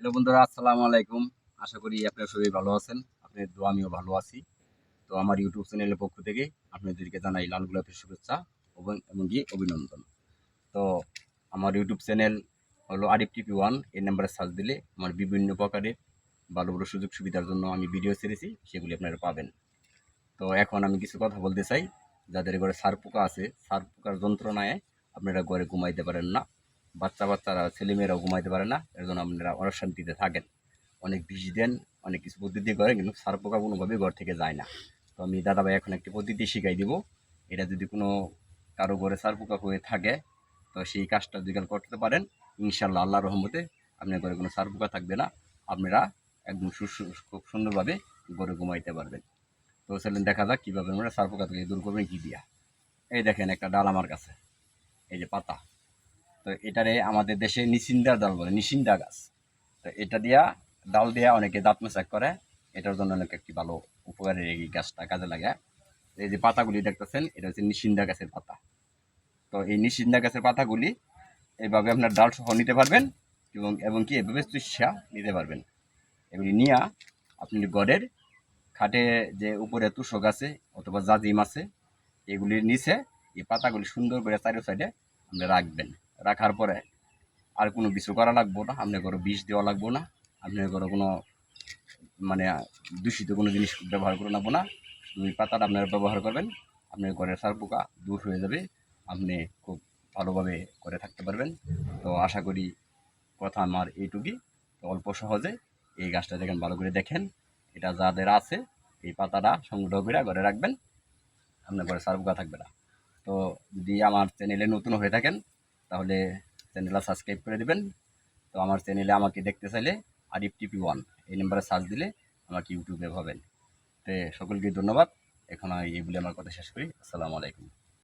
Hello বন্ধুরা, আসসালামু আলাইকুম। আশা করি আপনারা সবাই ভালো আছেন। আপনাদের দোয়া, আমিও ভালো আছি। তো আমার ইউটিউব চ্যানেলের পক্ষ থেকে আপনাদেরকে জানাই লাল গোলাপের শুভেচ্ছা এবং এবং কি অভিনন্দন। তো আমার ইউটিউব চ্যানেল হলো আরিফ টিপি ওয়ান। এই নাম্বারে সার্চ দিলে আমার বিভিন্ন প্রকারের ভালো ভালো সুযোগ সুবিধার জন্য আমি ভিডিও ছেড়েছি, সেগুলি আপনারা পাবেন। তো এখন আমি কিছু কথা বলতে চাই। যাদের ঘরে সার পোকা আছে, সার পোকার যন্ত্রণায় আপনারা ঘরে ঘুমাইতে পারেন না। বাচ্চা বাচ্চারা ছেলেমেয়েরাও ঘুমাইতে পারে না। এর জন্য আপনারা অশান্তিতে থাকেন। অনেক বিষ দেন, অনেক কিছু পদ্ধতি করেন, কিন্তু সার পোকা কোনোভাবেই ঘর থেকে যায় না। তো আমি দাদাভাই এখন একটি পদ্ধতি শিখাই দিব। এটা যদি কোনো কারও ঘরে সার পোকা হয়ে থাকে, তো সেই কাজটা যদি করতে পারেন ইনশাল্লাহ আল্লাহ রহমতে আপনার ঘরে কোনো সার পোকা থাকবে না। আপনারা একদম খুব সুন্দরভাবে ঘরে ঘুমাইতে পারবেন। তো চলেন দেখা যাক কীভাবে আমরা সার পোকা থেকে দূর করবেন, কী দিয়া। এই দেখেন একটা ডাল আমার কাছে। এই যে পাতা। তো এটারে আমাদের দেশে নিসিন্দার ডাল বলে, নিসিন্দা গাছ। তো এটা দিয়া ডাল দিয়া অনেকে দাঁত মেশাক করে, এটার জন্য অনেক একটি ভালো উপকারের এই গাছটা কাজে লাগে। এই যে পাতাগুলি দেখতেছেন, এটা হচ্ছে নিসিন্দা গাছের পাতা। তো এই নিসিন্দা গাছের পাতাগুলি এইভাবে আপনার ডাল সহ নিতে পারবেন এবং এবং কি এভাবে চুষা নিতে পারবেন। এগুলি নিয়ে আপনি গড়ের খাটে যে উপরে তুষক আছে অথবা জাজিম আছে এগুলির নিচে এই পাতাগুলি সুন্দর করে চারো সাইডে আপনি রাখবেন। রাখার পরে আর কোনো কিছু করা লাগবো না। আপনার কোনো বিষ দেওয়া লাগবো না। আপনার কোনো কোনো মানে দূষিত কোনো জিনিস ব্যবহার করে নেব না। দুই পাতাটা আপনারা ব্যবহার করবেন। আপনার ঘরের সার পোকা দূর হয়ে যাবে। আপনি খুব ভালোভাবে করে থাকতে পারবেন। তো আশা করি কথা আমার এইটুকুই। তো অল্প সহজে এই গাছটা দেখেন, ভালো করে দেখেন। এটা যাদের আছে, এই পাতাটা সংগ্রহ করে ঘরে রাখবেন। আপনার ঘরে সার পোকা থাকবে না। তো যদি আমার চ্যানেলে নতুন হয়ে থাকেন তাহলে চ্যানেলটা সাবস্ক্রাইব করে দেবেন। তো আমার চ্যানেলে আমাকে দেখতে চাইলে আরিফ টিপি ওয়ান এই নাম্বারে সার্চ দিলে আমাকে ইউটিউবে পাবেন। তো সকলকে ধন্যবাদ। এখন এই বলে আমার কথা শেষ করি। আসসালামু আলাইকুম।